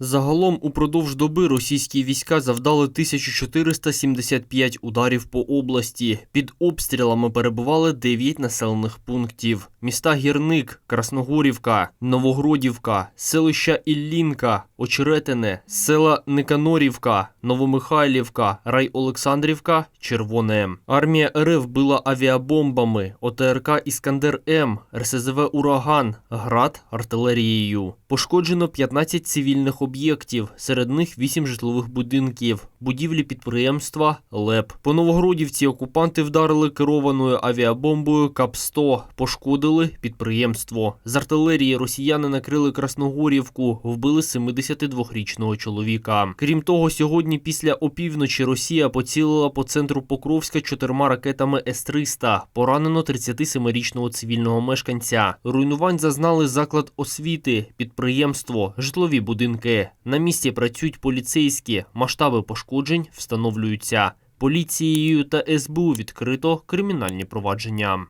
Загалом упродовж доби російські війська завдали 1475 ударів по області. Під обстрілами перебували 9 населених пунктів: міста Гірник, Красногорівка, Новогродівка, селища Іллінка, Очеретине, села Никанорівка, Новомихайлівка, Райолександрівка, Червоне. Армія РФ била авіабомбами, ОТРК Іскандер М, РСЗВ Ураган, ГРАД артилерією. Пошкоджено 15 цивільних об'єктів, серед них 8 житлових будинків, будівлі підприємства ЛЕП. По Новогродівці окупанти вдарили керованою авіабомбою КАП-100, пошкодили підприємство. З артилерії росіяни накрили Красногорівку, вбили 72-річного чоловіка. Крім того, сьогодні після опівночі Росія поцілила по центру Покровська чотирма ракетами С-300. Поранено 37-річного цивільного мешканця. Руйнувань зазнали заклад освіти, підприємство, житлові будинки. На місці працюють поліцейські. Масштаби пошкоджень встановлюються. Поліцією та СБУ відкрито кримінальні провадження.